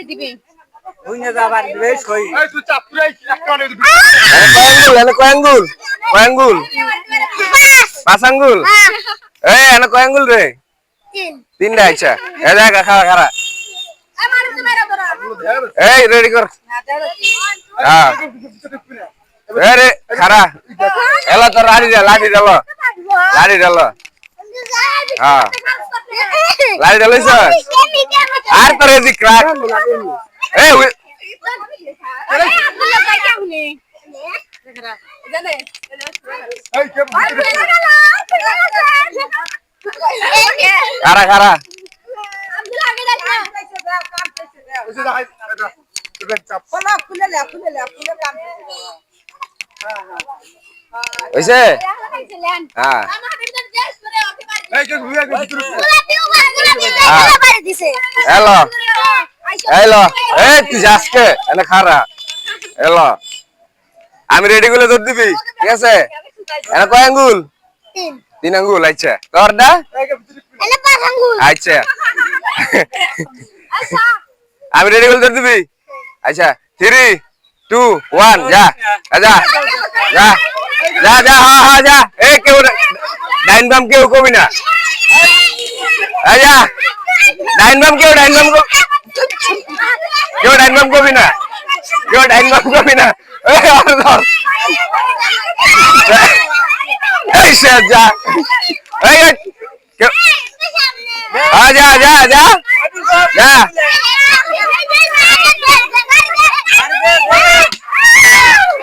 বাড়ি দিবি কয়াঙ্গুল কয়াঙ্গুল পাঁচ আঙ্গুল এই এনে কয়াঙ্গুল রে তিন তিনটা আচ্ছা এ দেখ খারা খারা আমার তো মেরা ধরা এই রেডি কর হ্যাঁ রে খারা এলা তো লাড়ি দে লাড়ি দিল লাড়ি দিল হ্যাঁ লাড়ি দিল আর তোর ক্রাক এই উই- এই কে খারা খারা বুঝে যা হাই এটা চাপ খুলে লে খুলে লে খুলে কাম হইছে হ্যাঁ এই কে ঘুরে ঘুরে তুই এলো এলো এই তুই যাসকে এনে খারা এলো আমি রেডি করলে তোর দিবি ঠিক আছে? এনে কয় আঙ্গুল? তিন। আঙ্গুল আচ্ছা। তোর দা তুই আচ্ছা। আমি রেডি করলে তোর দিবি। আচ্ছা। থ্রি টু ওয়ান যা। যা যা। যা। যা হা হা যা। এ কেউ ডাইন বাম কেউ কবি না। আ, যা ডাইন বাম কেউ ডাইন বাম কো- কেউ ডাইন বাম কবি না কেউ ডাইন বাম কবি না এই আর ধর এই সে যা